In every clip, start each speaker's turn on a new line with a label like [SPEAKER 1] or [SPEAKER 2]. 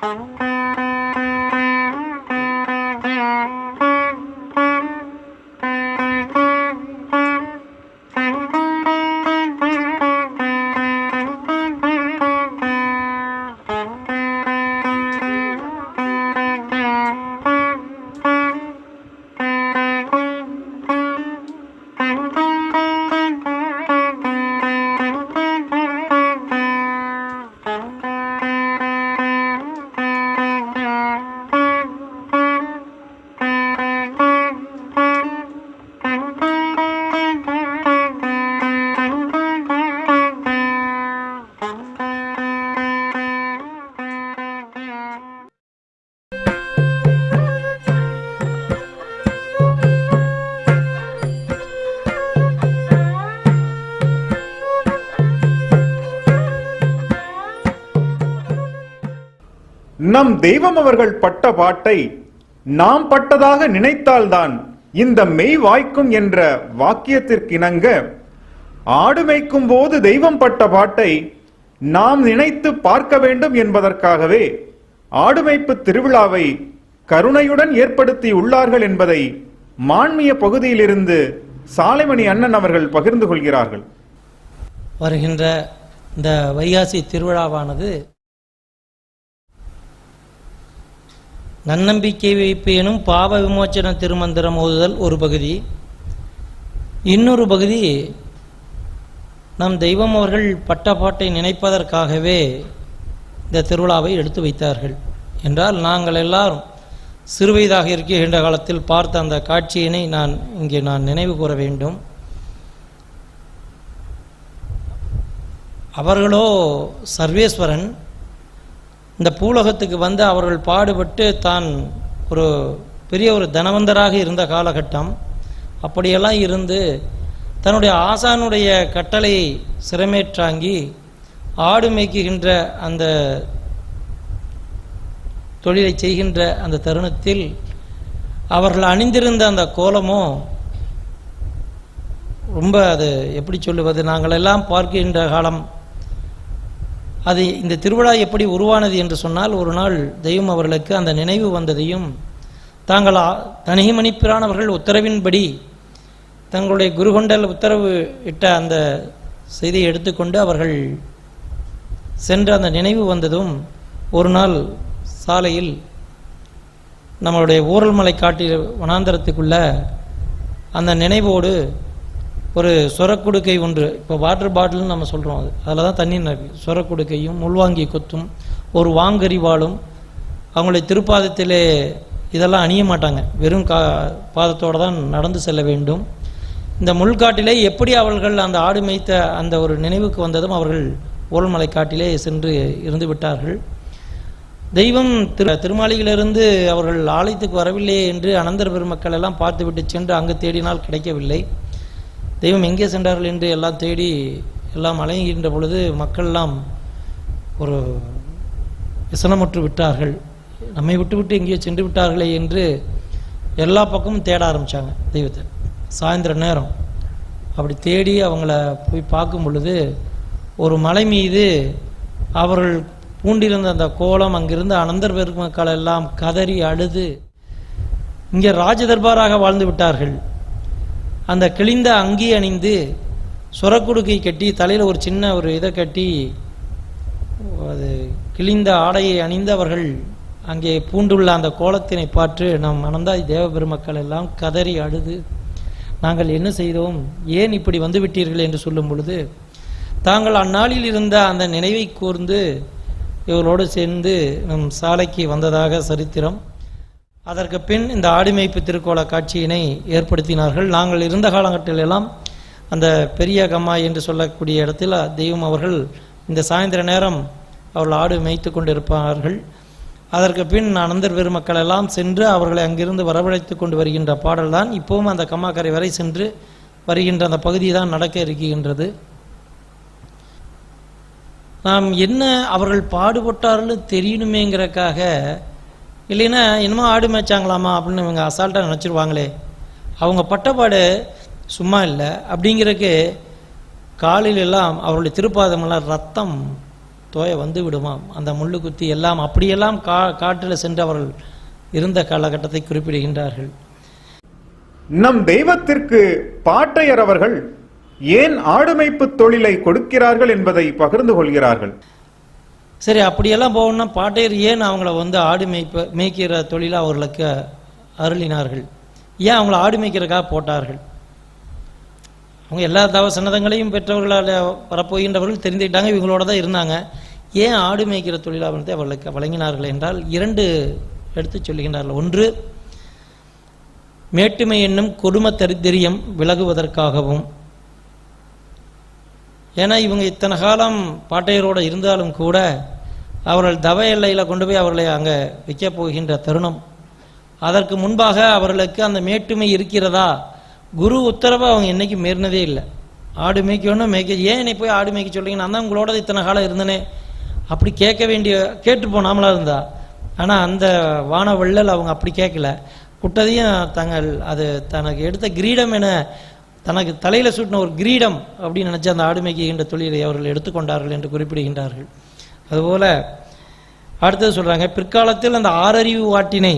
[SPEAKER 1] Thank you. நம் தெய்வம் அவர்கள் பட்ட பாட்டை நாம் பட்டதாக நினைத்தால்தான் இந்த மெய் வாய்க்கும் என்ற வாக்கியத்திற்கிணங்க ஆடு மேய்க்கும் போது தெய்வம் பட்ட பாட்டை நாம் நினைத்து பார்க்க வேண்டும் என்பதற்காகவே ஆடுமைப்பு திருவிழாவை கருணையுடன் ஏற்படுத்தி உள்ளார்கள் என்பதை மான்மிய பகுதியிலிருந்து சாலைமணி அண்ணன் அவர்கள் பகிர்ந்து கொள்கிறார்கள்.
[SPEAKER 2] வருகின்ற இந்த வைகாசி திருவிழாவானது நன்னம்பிக்கை வைப்பேனும் பாவ விமோச்சன திருமந்திரம் ஓதுதல் ஒரு பகுதி. இன்னொரு பகுதி நம் தெய்வம் அவர்கள் பட்ட பாட்டை நினைப்பதற்காகவே இந்த திருவிழாவை எடுத்து வைத்தார்கள். என்றால் நாங்கள் எல்லாரும் சிறுவயதாக இருக்கின்ற காலத்தில் பார்த்த அந்த காட்சியினை நான் இங்கே நான் நினைவு கூற வேண்டும். அவர்களோ சர்வேஸ்வரன் இந்த பூலோகத்துக்கு வந்து அவர்கள் பாடுபட்டு தான் ஒரு பெரிய ஒரு தனவந்தராக இருந்த காலகட்டம். அப்படியெல்லாம் இருந்து தன்னுடைய ஆசானுடைய கட்டளை சிரமேற்றாங்கி ஆடு மேய்க்குகின்ற அந்த தொழிலை செய்கின்ற அந்த தருணத்தில் அவர்கள் அணிந்திருந்த அந்த கோலமும் ரொம்ப அது எப்படி சொல்லுவது நாங்கள் எல்லாம் பார்க்கின்ற காலம் அது இந்த திருவிழா எப்படி உருவானது என்று சொன்னால் ஒரு நாள் தெய்வம் அவர்களுக்கு அந்த நினைவு வந்ததையும் தாங்கள் ஆ- தனிமணி உத்தரவின்படி தங்களுடைய குருகொண்டல் உத்தரவு இட்ட அந்த செய்தியை எடுத்துக்கொண்டு அவர்கள் சென்ற அந்த நினைவு வந்ததும் ஒரு நாள் சாலையில் நம்மளுடைய ஊரல்மலை காட்டில் வனாந்தரத்துக்குள்ள அந்த நினைவோடு ஒரு சுரக்குடுக்கை ஒன்று. இப்போ வாட்டர் பாட்டில்னு நம்ம சொல்கிறோம் அது. அதில் தான் தண்ணி நிரப்பி. சுரக்குடுக்கையும் முள்வாங்கி கொத்தும் ஒரு வாங்கறிவாளும் அவங்களுடைய திருப்பாதத்திலே இதெல்லாம் அணிய மாட்டாங்க. வெறும் கா பாதத்தோடு தான் நடந்து செல்ல வேண்டும். இந்த முள்காட்டிலே எப்படி அவர்கள் அந்த ஆடு மேய்த்த அந்த ஒரு நினைவுக்கு வந்ததும் அவர்கள் ஓல்மலை காட்டிலே சென்று இருந்து விட்டார்கள். தெய்வம் திரு திருமாளியிலிருந்து அவர்கள் ஆலயத்துக்கு வரவில்லையே என்று அனந்தர் பெருமக்கள் எல்லாம் பார்த்துவிட்டு சென்று அங்கு தேடினால் கிடைக்கவில்லை. தெய்வம் எங்கே சென்றார்கள் என்று எல்லாம் தேடி எல்லாம் அலைகின்ற பொழுது மக்கள்லாம் ஒரு விசனமுற்று விட்டார்கள். நம்மை விட்டுவிட்டு எங்கேயோ சென்று விட்டார்களே என்று எல்லா பக்கமும் தேட ஆரம்பித்தாங்க தெய்வத்தை. சாயந்தர நேரம். அப்படி தேடி அவங்கள போய் பார்க்கும் பொழுது ஒரு மலை மீது அவர்கள் பூண்டிருந்த அந்த கோலம் அங்கிருந்து அனந்தர் பெருமக்கள் எல்லாம் கதறி அழுது இங்கே ராஜதர்பாராக வாழ்ந்து விட்டார்கள். அந்த கிழிந்த அங்கி அணிந்து சுரக்குடுக்கை கட்டி தலையில் ஒரு சின்ன ஒரு இதை கட்டி அது கிழிந்த ஆடையை அணிந்தவர்கள் அங்கே பூண்டுள்ள அந்த கோலத்தினை பார்த்து நம் மணந்தாய் தேவ பெருமக்கள் எல்லாம் கதறி அழுது நாங்கள் என்ன செய்தோம்? ஏன் இப்படி வந்துவிட்டீர்கள்? என்று சொல்லும் பொழுது தாங்கள் அந்நாளில் இருந்த அந்த நினைவை கூர்ந்து இவர்களோடு சேர்ந்து நம் சாலைக்கு வந்ததாக சரித்திரம். அதற்கு பின் இந்த ஆடிமைப்பு திருக்கோல காட்சியினை ஏற்படுத்தினார்கள். நாங்கள் இருந்த காலகட்டத்திலெல்லாம் அந்த பெரிய கம்மா என்று சொல்லக்கூடிய இடத்தில் தெய்வம் அவர்கள் இந்த சாயந்தர நேரம் அவர்கள் ஆடு மேய்த்து கொண்டிருப்பார்கள். அதற்கு பின் அனந்தர் பெருமக்கள் எல்லாம் சென்று அவர்களை அங்கிருந்து வரவழைத்து கொண்டு வருகின்ற பாடல்தான் இப்போவும் அந்த கம்மாக்கரை வரை சென்று வருகின்ற அந்த பகுதி தான் நடக்க இருக்கின்றது. நாம் என்ன அவர்கள் பாடுபட்டார்கள் தெரியணுமேங்கிறக்காக இல்லைன்னா என்னமோ ஆடு மேய்ச்சாங்களாமா அப்படின்னு இவங்க அசால்ட்டாக நினச்சிருவாங்களே. அவங்க பட்டப்பாடு சும்மா இல்லை. அப்படிங்கிறக்கு காலில் எல்லாம் அவருடைய திருப்பாதமெல்லாம் ரத்தம் தோய வந்து விடுமாம் அந்த முள்ளு குத்தி எல்லாம் அப்படியெல்லாம் கா காட்டில் சென்று அவர்கள் இருந்த காலகட்டத்தை குறிப்பிடுகின்றார்கள்.
[SPEAKER 1] நம் தெய்வத்திற்கு பாட்டையர் அவர்கள் ஏன் ஆடுமைப்பு தொழிலை கொடுக்கிறார்கள் என்பதை பகிர்ந்து கொள்கிறார்கள்.
[SPEAKER 2] சரி அப்படியெல்லாம் போகணும்னா பாட்டையர் ஏன் அவங்கள வந்து ஆடு மேய்ப்ப மேய்க்கிற தொழிலை அவர்களுக்கு அருளினார்கள்? ஏன் அவங்கள ஆடு மேய்க்கிறக்காக போட்டார்கள்? அவங்க எல்லா தவ சன்னதங்களையும் பெற்றவர்களால் வரப்போகின்றவர்கள் தெரிந்துக்கிட்டாங்க இவங்களோட தான் இருந்தாங்க. ஏன் ஆடு மேய்க்கிற தொழிலாளத்தை அவர்களுக்கு வழங்கினார்கள் என்றால் இரண்டு எடுத்து சொல்லுகின்றார்கள். ஒன்று மேட்டுமை என்னும் கொடும தரித்திரியம் விலகுவதற்காகவும் ஏன்னா இவங்க இத்தனை காலம் பாட்டையரோடு இருந்தாலும் கூட அவர்கள் தவ எல்லையில் கொண்டு போய் அவர்களை அங்கே வைக்கப் போகின்ற தருணம். அதற்கு முன்பாக அவர்களுக்கு அந்த மேட்டுமை இருக்கிறதா? குரு உத்தரவை அவங்க என்னைக்கு மீறினதே இல்லை. ஆடு மேய்க்கணும் மேய்க்க ஏன் என்னை போய் ஆடு மேய்க்க சொல்றீங்க? நான் தான் உங்களோட இத்தனை காலம் இருந்தனே. அப்படி கேட்க வேண்டிய கேட்டு நாமளாக இருந்தா? ஆனால் அந்த வான வள்ளல் அவங்க அப்படி கேட்கல. குட்டதையும் தங்கள் அது தனக்கு எடுத்த கிரீடம் என தனக்கு தலையில் சூட்டின ஒரு கிரீடம் அப்படின்னு நினச்சி அந்த ஆடு மேய்க்கின்ற தொழிலை அவர்கள் எடுத்துக்கொண்டார்கள் என்று குறிப்பிடுகின்றார்கள். அதுபோல அடுத்தது சொல்கிறாங்க பிற்காலத்தில் அந்த ஆறறிவு வாட்டினை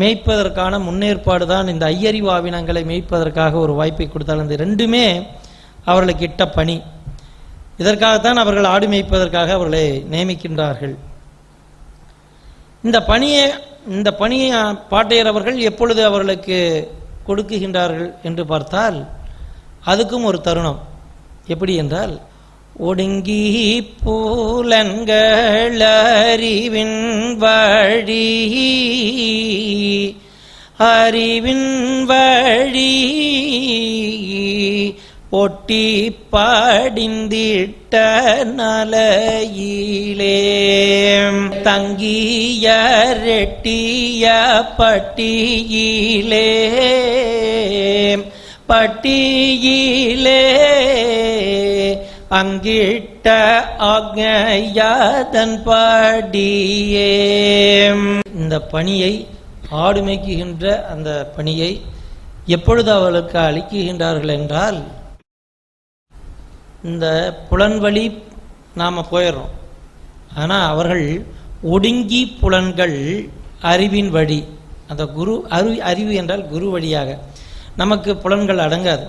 [SPEAKER 2] மேய்ப்பதற்கான முன்னேற்பாடு தான் இந்த ஐயறிவு ஆவினங்களை மேய்ப்பதற்காக ஒரு வாய்ப்பை கொடுத்தால் இந்த ரெண்டுமே அவர்களுக்கு இட்ட பணி. இதற்காகத்தான் அவர்கள் ஆடு மேய்ப்பதற்காக அவர்களை நியமிக்கின்றார்கள். இந்த பணியை இந்த பணியை பாட்டையர் அவர்கள் எப்பொழுது அவர்களுக்கு கொடுக்குகின்றார்கள் என்று பார்த்தால் அதுக்கும் ஒரு தருணம். எப்படி என்றால் ஒடுங்கி பூலன்கள் அறிவின் வழி அறிவின் வழி ஒட்டி பாடிந்திட்ட நலையிலே தங்கிய ரெட்டிய பட்டியிலே பட்டியிலே அங்கிட்ட ஆக்ஞையாதன் படியே. இந்த பணியை ஆடு மேய்க்குகின்ற அந்த பணியை எப்பொழுது அவளுக்கு அளிக்குகின்றார்கள் என்றால் இந்த புலன்வழி நாம் போயிடுறோம். ஆனால் அவர்கள் ஒடுங்கி புலன்கள் அறிவின் வழி அந்த குரு அறிவு அறிவு என்றால் குரு வழியாக. நமக்கு புலன்கள் அடங்காது.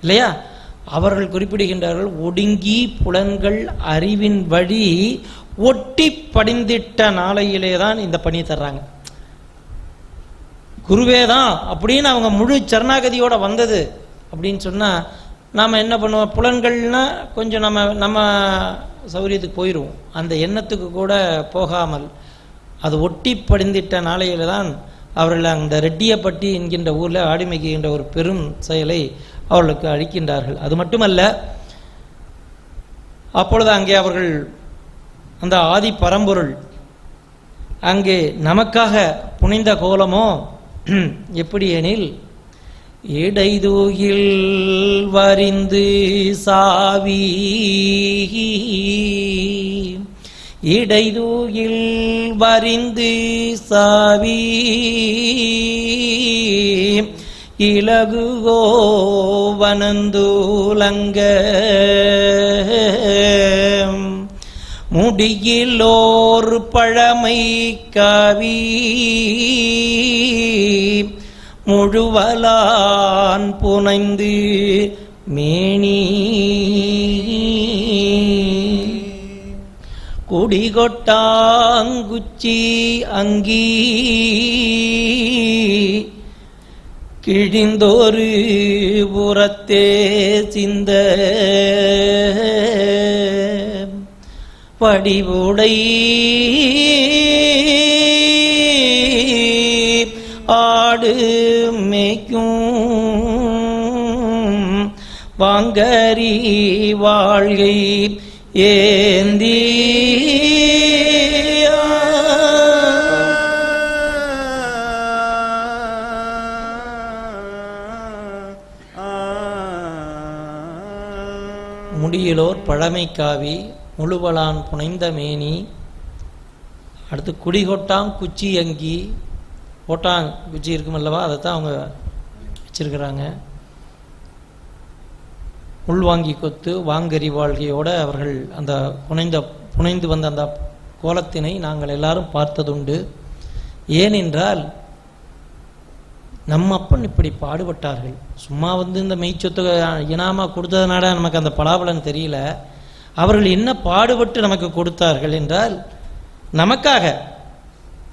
[SPEAKER 2] இல்லையா? அவர்கள் குறிப்பிடுகின்றார்கள் ஒடுங்கி புலன்கள் அறிவின் வழி ஒட்டி படிந்திட்ட நாளையிலே தான் இந்த பணி தர்றாங்க. குருவே தான் அப்படின்னு அவங்க முழு சரணாகதியோட வந்தது அப்படின்னு சொன்னா நாம என்ன பண்ணுவோம்? புலன்கள்னா கொஞ்சம் நம்ம நம்ம சௌரியத்துக்கு போயிடுவோம் அந்த எண்ணத்துக்கு கூட போகாமல் அது ஒட்டி படிந்திட்ட நாளையில தான் அவர்கள் அந்த ரெட்டியப்பட்டி என்கின்ற ஊரில் ஆடிமைக்கு என்ற ஒரு பெரும் செயலை அவர்களுக்கு அளிக்கின்றார்கள். அது மட்டுமல்ல அப்பொழுது அங்கே அவர்கள் அந்த ஆதி பரம்பொருள் அங்கே நமக்காக புனிந்த கோலமோ எப்படி எனில் இடைதூகில் வரிந்து சாவி இடைதூயில் வரிந்து சாவி. இலகுகோ வனந்தூலங்க. முடியிலோர் பழமை காவி. முழுவலான் புனைந்து மேனி. குடிகொட்டாங்குச்சி அங்கி கிழிந்தோரு புறத்தே சிந்த படிவுடை ஆடு மேய்க்கும் வாங்கரி வாழ்கை ஏந்தி பழமை காவி முழுவலான் புனைந்த மேனி அடுத்து குடிகொட்டாம் குச்சி அங்கி ஓட்டாங் குச்சி இருக்கும் அல்லவா? அதை தான் அவங்க வச்சிருக்கிறாங்க. உள்வாங்கி கொத்து வாங்கரி வாழ்கையோட அவர்கள் அந்த புனைந்த புனைந்து வந்த அந்த கோலத்தினை நாங்கள் எல்லாரும் பார்த்ததுண்டு. ஏனென்றால் நம்ம அப்பன் இப்படி பாடுபட்டார்கள். சும்மா வந்து இந்த மெய்ச்சொத்து இனாமா கொடுத்ததுனால நமக்கு அந்த பலாபலன் தெரியல. அவர்கள் என்ன பாடுபட்டு நமக்கு கொடுத்தார்கள் என்றால் நமக்காக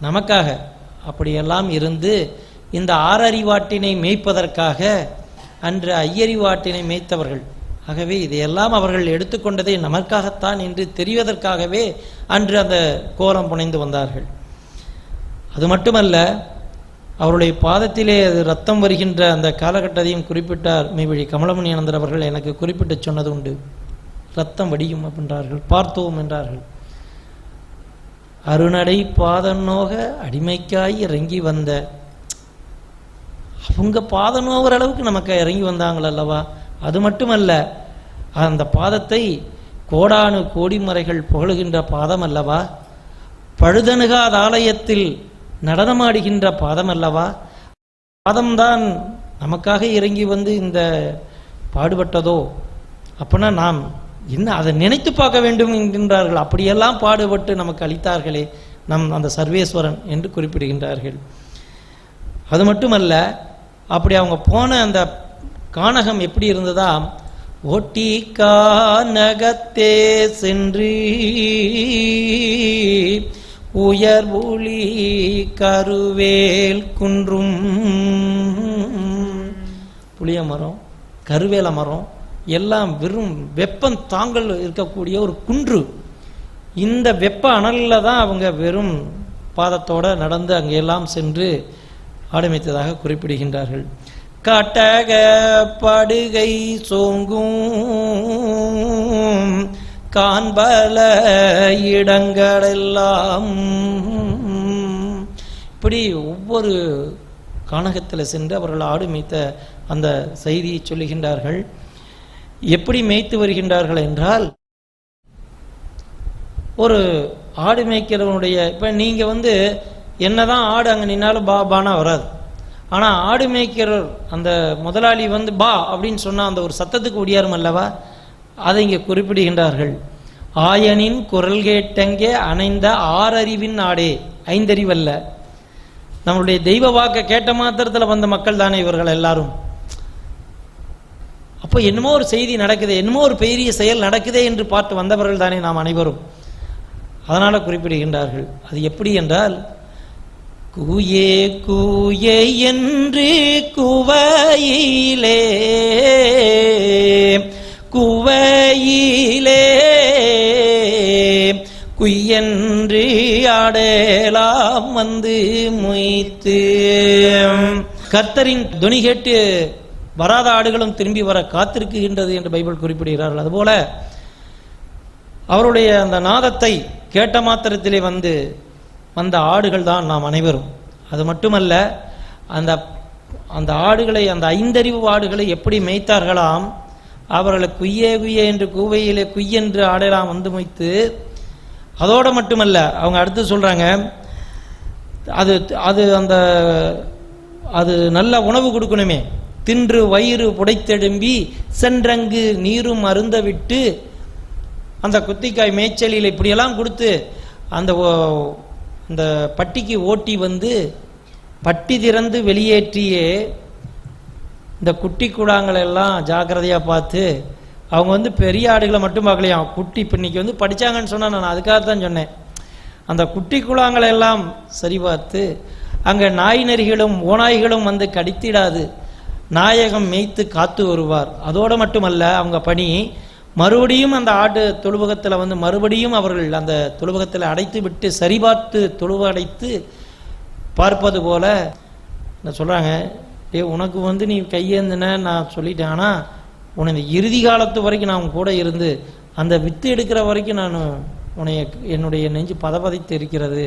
[SPEAKER 2] நமக்காக அப்படியெல்லாம் இருந்து இந்த ஆறறிவாட்டினை மேய்ப்பதற்காக அன்று ஐயறிவாட்டினை மேய்த்தவர்கள். ஆகவே இதையெல்லாம் அவர்கள் எடுத்துக்கொண்டதை நமக்காகத்தான் என்று தெரிவதற்காகவே அன்று அந்த கோலம் புனைந்து வந்தார்கள். அது மட்டுமல்ல அவருடைய பாதத்திலே அது ரத்தம் வருகின்ற அந்த காலகட்டத்தையும் குறிப்பிட்டார் மெய்வழி கமலமணி அனந்தர் அவர்கள். எனக்கு குறிப்பிட்டு சொன்னது உண்டு ரத்தம் வடியும் அப்படின்றார்கள். பார்த்தோம் என்றார்கள். அருணடை பாதநோக அடிமைக்காய் இறங்கி வந்த அவங்க பாதம் நோகிற அளவுக்கு நமக்கு இறங்கி வந்தாங்கள் அல்லவா? அது மட்டுமல்ல அந்த பாதத்தை கோடானு கோடிமறைகள் புகழுகின்ற பாதம் அல்லவா? பழுதணுகாத ஆலயத்தில் நடனமாடுகின்ற பாதம் அல்லவா பாதம்தான் நமக்காக இறங்கி வந்து இந்த பாடுபட்டதோ? அப்பனா நாம் என்ன அதை நினைத்து பார்க்க வேண்டும் என்கின்றார்கள். அப்படியெல்லாம் பாடுபட்டு நமக்கு அளித்தார்களே நம் அந்த சர்வேஸ்வரன் என்று குறிப்பிடுகின்றார்கள். அது மட்டுமல்ல அப்படி அவங்க போன அந்த கானகம் எப்படி இருந்ததா? ஒட்டி கானகத்தே சென்று உயர்வுளி கருவேல் குன்றும். புளிய மரம் கருவேல மரம் எல்லாம் வெறும் வெப்பம் தாங்கள் இருக்கக்கூடிய ஒரு குன்று. இந்த வெப்ப அனலில் தான் அவங்க வெறும் பாதத்தோடு நடந்து அங்கெல்லாம் சென்று ஆடமைத்ததாக குறிப்பிடுகின்றார்கள். காட்டக படுகை சோங்கும். காண்பல இடங்களெல்லாம் இப்படி ஒவ்வொரு கானகத்தில் சென்று அவர்கள் ஆடு மேய்த்த அந்த செய்தியை சொல்லுகின்றார்கள். எப்படி மேய்த்து வருகின்றார்கள் என்றால் ஒரு ஆடு மேய்க்கிறவனுடைய இப்போ நீங்கள் வந்து என்னதான் ஆடு அங்கே நின்னாலும் பா பானா வராது. ஆனால் ஆடு மேய்க்கிறவர் அந்த முதலாளி வந்து பா அப்படின்னு சொன்னால் அந்த ஒரு சத்தத்துக்கு ஒடியாரும் அல்லவா? அதை இங்கே குறிப்பிடுகின்றார்கள். ஆயனின் குரல் கேட்டங்கே அணைந்த ஆறறிவின் நாடே ஐந்தறிவல்ல. நம்மளுடைய தெய்வ வாக்க கேட்ட மாத்திரத்தில் வந்த மக்கள் தானே இவர்கள் எல்லாரும். அப்போ என்னமோ ஒரு செய்தி நடக்குது என்னமோ ஒரு பெரிய செயல் நடக்குதே என்று பார்த்து வந்தவர்கள் தானே நாம் அனைவரும். அதனால குறிப்பிடுகின்றார்கள். அது எப்படி என்றால் கூயே கூயே என்று குவையிலே குவையிலே குய்யன்று ஆடலாம் வந்து மொய்த்து. கர்த்தரின் துணி கேட்டு வராத ஆடுகளும் திரும்பி வர காத்திருக்குகின்றது என்று பைபிள் குறிப்பிடுகிறார்கள். அதுபோல அவருடைய அந்த நாதத்தை கேட்ட மாத்திரத்திலே வந்து வந்த ஆடுகள் தான் நாம் அனைவரும். அது மட்டுமல்ல அந்த அந்த ஆடுகளை அந்த ஐந்தறிவு ஆடுகளை எப்படி மேய்த்தார்களாம்? அவர்களை குய்யே குய்யே என்று கூவையிலே குய்யென்று ஆடலாம் வந்து முய்த்து அதோடு மட்டுமல்ல அவங்க அடுத்து சொல்கிறாங்க அது அது அந்த அது நல்ல உணவு கொடுக்கணுமே. தின்று வயிறு புடைத்தெடும்பி சென்றங்கு நீரும் அருந்த விட்டு அந்த குத்திக்காய் மேய்ச்சலில் இப்படியெல்லாம் கொடுத்து அந்த ஓ- அந்த பட்டிக்கு ஓட்டி வந்து பட்டி திறந்து வெளியேற்றியே இந்த குட்டி கூடாங்களை எல்லாம் ஜாக்கிரதையாக பார்த்து அவங்க வந்து பெரிய ஆடுகளை மட்டும் பார்க்கலையாம் குட்டி இப்போ இன்னைக்கு வந்து படித்தாங்கன்னு சொன்னால் நான் அதுக்காக தான் சொன்னேன். அந்த குட்டி குழாங்களை எல்லாம் சரி பார்த்து அங்கே நாய் நெறிகளும் ஓநாய்களும் வந்து கடித்திடாது. நாயகம் மேய்த்து காத்து வருவார். அதோடு மட்டுமல்ல அவங்க பணி மறுபடியும் அந்த ஆடு தொழுவகத்தில் வந்து மறுபடியும் அவர்கள் அந்த தொழுவகத்தில் அடைத்து விட்டு சரிபார்த்து தொழுவ அடைத்து பார்ப்பது போல என்ன சொல்கிறாங்க டே உனக்கு வந்து நீ கையேந்தின நான் சொல்லிட்டேன். ஆனால் உன்னை இந்த இறுதி காலத்து வரைக்கும் நான் உன் கூட இருந்து அந்த வித்து எடுக்கிற வரைக்கும் நான் உன்னைய என்னுடைய நெஞ்சு பதபதைத்து இருக்கிறது.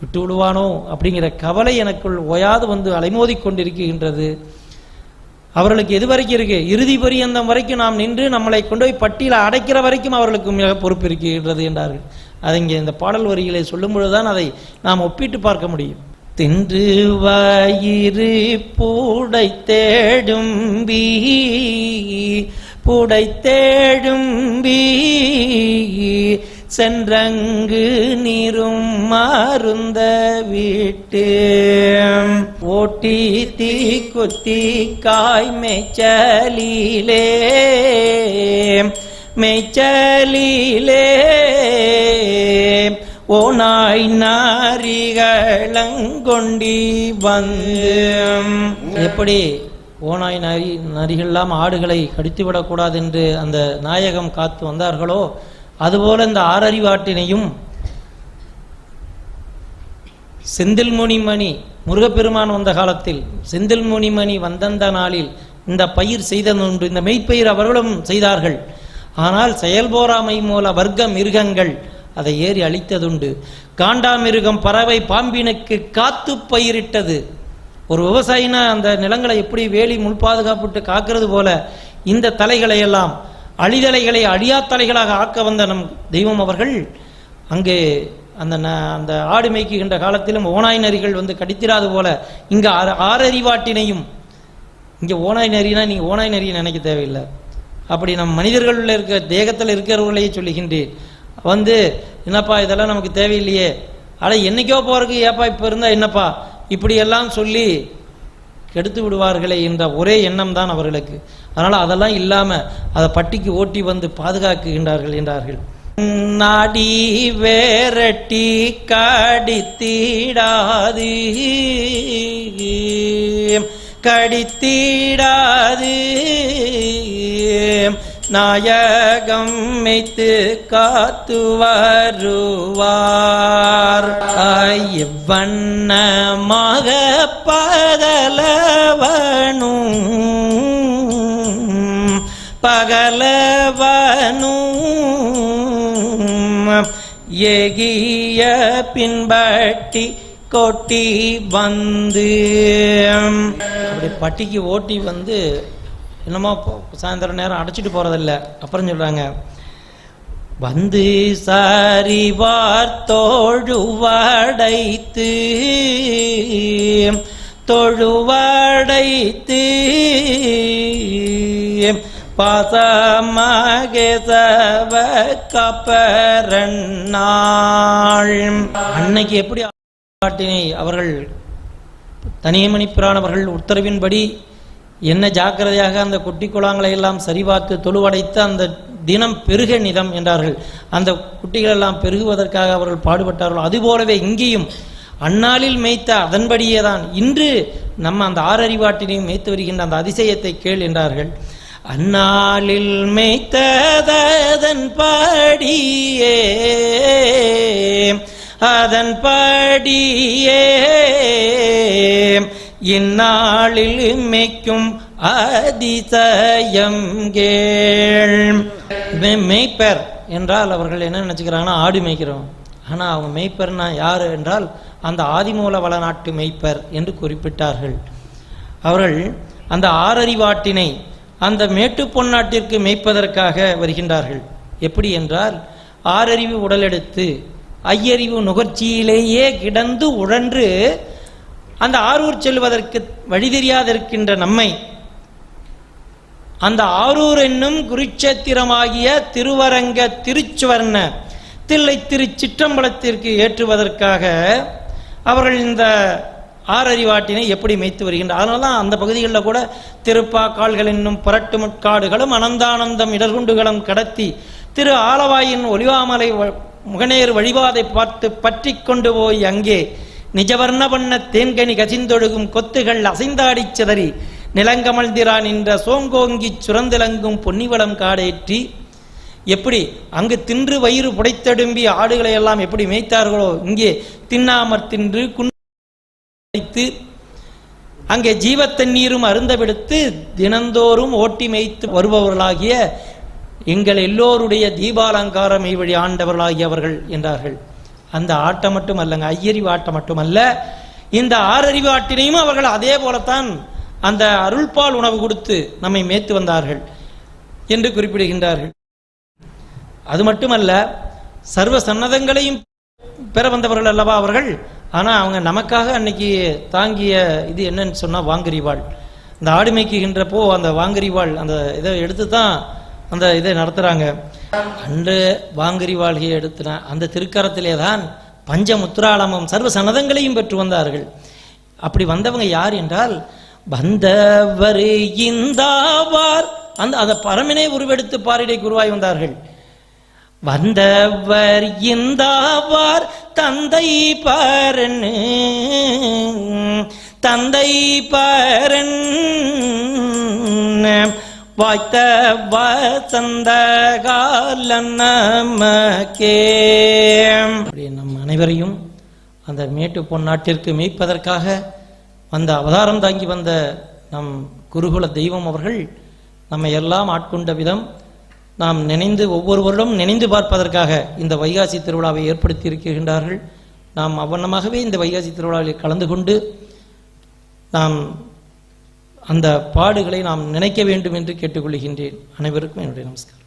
[SPEAKER 2] விட்டு விடுவானோ அப்படிங்கிற கவலை எனக்குள் ஓயாது வந்து அலைமோதி கொண்டிருக்கின்றது. அவர்களுக்கு எது வரைக்கும் இருக்கு? இறுதி பரியந்தம் வரைக்கும் நாம் நின்று நம்மளை கொண்டு போய் பட்டியல அடைக்கிற வரைக்கும் அவர்களுக்கு மிக பொறுப்பு இருக்கின்றது என்றார்கள். அதை இங்கே இந்த பாடல் வரிகளை சொல்லும் பொழுதுதான் அதை நாம் ஒப்பிட்டு பார்க்க முடியும். தின்று வயிறு பூடை தேடும்பி பூடை தேடும்பி சென்றங்கு நீரும் மாறுந்த வீட்டு. ஓட்டி தீ குத்தி காய் மேய்ச்சலிலே மேய்ச்சலிலே ஓனாய் நாரிகளங்கொண்டி வந்து. எப்படி ஓனாய் நரி நரிகள்லாம் ஆடுகளை கடித்துவிடக்கூடாது என்று அந்த நாயகம் காத்து வந்தார்களோ அதுபோல இந்த ஆறறிவாட்டினையும் செந்தில் முனிமணி முருகப்பெருமான் வந்த காலத்தில் செந்தில் முனிமணி வந்தந்த நாளில் இந்த பயிர் செய்ததுண்டு இந்த மெய்ப்பயிர் அவர்களும் செய்தார்கள். ஆனால் செயல்போராமை மூல வர்க்க மிருகங்கள் அதை ஏறி அழித்ததுண்டு. காண்டாமிருகம் பறவை பாம்பினுக்கு காத்து பயிரிட்டது. ஒரு விவசாயினா அந்த நிலங்களை எப்படி வேலி முள் பாதுகாப்புட்டு காக்கிறது போல இந்த தலைகளை எல்லாம் அழிதலைகளை அழியா தலைகளாக ஆக்க வந்த நம் தெய்வம் அவர்கள் அங்கே அந்த ந- அந்த ஆடு மேய்க்குகின்ற காலத்திலும் ஓனாய் நரிகள் வந்து கடித்திராது போல இங்கே ஆற- ஆறறிவாட்டினையும் இங்கே ஓனாய் நரினா நீங்கள் ஓனாய் நரியை நினைக்க தேவையில்லை. அப்படி நம் மனிதர்களுள்ள இருக்க தேகத்தில் இருக்கிறவர்களையே சொல்லுகின்றேன். வந்து என்னப்பா இதெல்லாம் நமக்கு தேவையில்லையே. ஆனால் என்னைக்கோ போகிறதுக்கு ஏப்பா இப்போ இருந்தால் என்னப்பா? இப்படியெல்லாம் சொல்லி கெடுத்து விடுவார்களே என்ற ஒரே எண்ணம் தான் அவர்களுக்கு. அதனால் அதெல்லாம் இல்லாமல் அதை பட்டிக்கு ஓட்டி வந்து பாதுகாக்குகின்றார்கள் என்றார்கள். நாடி வேரட்டி கடித்தீடாது. கடித்திடாது. நாயகம் மெய்த்து காத்து வருவார். எவ்வண்ணமாக பகலவனும் பகலவனும். எகிய பின்பட்டி கொட்டி வந்து அப்படி பட்டிக்கு ஓட்டி வந்து என்னமோ போ- சாயந்தரம் நேரம் அடைச்சிட்டு போகிறதில்ல அப்புறம் சொல்றாங்க வந்து சாரி தோழுவடைத்து தொழுவடைத்து சவ கப்பரன்னாள் அன்னைக்கு எப்படி ஆட்டினை அவர்கள் தனியமணி பிரானவர்கள் உத்தரவின்படி என்ன ஜாக்கிரதையாக அந்த குட்டி குழாங்களை எல்லாம் சரிபார்த்து தொழுவடைத்து அந்த தினம் பெருக நிதம் என்றார்கள். அந்த குட்டிகள் எல்லாம் பெருகுவதற்காக அவர்கள் பாடுபட்டார்கள். அதுபோலவே இங்கேயும் அந்நாளில் மேய்த்த அதன்படியே தான். இன்று நம்ம அந்த ஆறறிவாட்டினையும் மேய்த்து வருகின்ற அந்த அதிசயத்தை கேள் என்றார்கள். அந்நாளில் மேய்த்ததன் படியே அதன் படியே இந்நாளில் மேய்க்கும் அதிசயம் கேள். மே- மேய்ப்பர் என்றால் அவர்கள் என்ன நினைச்சுக்கிறாங்கன்னா ஆடு மேய்க்கிறோம் ஆனா அவங்க மெய்ப்பர்னா யார் என்றால் அந்த ஆதிமூல வளநாட்டு மேய்ப்பர் என்று குறிப்பிட்டார்கள். அவர்கள் அந்த ஆறறிவாட்டினை அந்த மேட்டு பொன்னாட்டிற்கு மேய்ப்பதற்காக வருகின்றார்கள். எப்படி என்றால் ஆறறிவு உடலெடுத்து ஐயறிவு நுகர்ச்சியிலேயே கிடந்து உழன்று அந்த ஆரூர் செல்வதற்கு வழி தெரியாதிருக்கின்ற நம்மை அந்த ஆரூர் என்னும் குருட்சேத்திரமாகிய திருவரங்க திருச்சுவர்ண தில்லை திருச்சிற்றம்பலத்திற்கு ஏற்றுவதற்காக அவர்கள் இந்த ஆறறிவாட்டினை எப்படி மேய்த்து வருகின்றனர் அதனால தான் அந்த பகுதிகளில் கூட திருப்பாக்கால்கள் என்னும் புரட்டு முட்காடுகளும் அனந்தானந்தம் இடர்குண்டுகளும் கடத்தி திரு ஆலவாயின் ஒளிவாமலை வ- முகநேர் வழிபாதை பார்த்து பற்றி கொண்டு போய் அங்கே நிஜவர்ண வண்ண தேன்கனி கசிந்தொழுகும் கொத்துகள் அசைந்தாடிச் சிதறி நிலங்கமழ்ந்திரான் என்ற சோங்கோங்கிச் சுரந்திலங்கும் பொன்னிவளம் காடேற்றி எப்படி அங்கு தின்று வயிறு புடைத்தடும்பி ஆடுகளை எல்லாம் எப்படி மேய்த்தார்களோ இங்கே தின்னாமற் தின்று குண்டு அங்கே ஜீவத்தண்ணீரும் அருந்தவிடுத்து தினந்தோறும் ஓட்டி மேய்த்து வருபவர்களாகிய எங்கள் எல்லோருடைய தீபாலங்கார மெய்வழி ஆண்டவர்களாகியவர்கள் என்றார்கள். அந்த ஆட்டம் மட்டும் அல்லங்க ஐயறிவு ஆட்டம் மட்டுமல்ல இந்த ஆறறிவு ஆட்டினையும் அவர்கள் அதே போலத்தான் அந்த அருள்பால் உணவு கொடுத்து நம்மை மேய்த்து வந்தார்கள் என்று குறிப்பிடுகின்றார்கள். அது மட்டுமல்ல சர்வ சன்னதங்களையும் பெற வந்தவர்கள் அல்லவா அவர்கள்? ஆனால் அவங்க நமக்காக அன்னைக்கு தாங்கிய இது என்னன்னு சொன்னால் வாங்கரிவாள் இந்த ஆடு மேய்க்குகின்றப்போ அந்த வாங்கரிவாள் அந்த இதை எடுத்து தான் அந்த இதை நடத்துறாங்க. அன்று வாங்கரி வாழ்கையை எடுத்துன அந்த திருக்கரத்திலே தான் பஞ்சமுத்ராளமும் சர்வ சனதங்களையும் பெற்று வந்தார்கள். அப்படி வந்தவங்க யார் என்றால் வந்தவர் இந்தாவார். அந்த அந்த பரமினை உருவெடுத்து பாரிடை குருவாய் வந்தார்கள். வந்தவர் இந்தாவார் தந்தை பாரன் தந்தை பாரன். வாய்த்த வசந்த காலம் நமக்கே அப்படி நம் அனைவரையும் அந்த மேட்டு பொன்னாட்டிற்கு மீட்பதற்காக வந்த அவதாரம் தாங்கி வந்த நம் குருகுல தெய்வம் அவர்கள் நம்மை எல்லாம் ஆட்கொண்ட விதம் நாம் நினைந்து ஒவ்வொருவரிடம் நினைந்து பார்ப்பதற்காக இந்த வைகாசி திருவிழாவை ஏற்படுத்தி இருக்கின்றார்கள் நாம் அவ்வண்ணமாகவே இந்த வைகாசி திருவிழாவில் கலந்து கொண்டு நாம் அந்த பாடுகளை நாம் நினைக்க வேண்டும் என்று கேட்டுக்கொள்கின்றேன். அனைவருக்கும் என்னுடைய நமஸ்காரம்.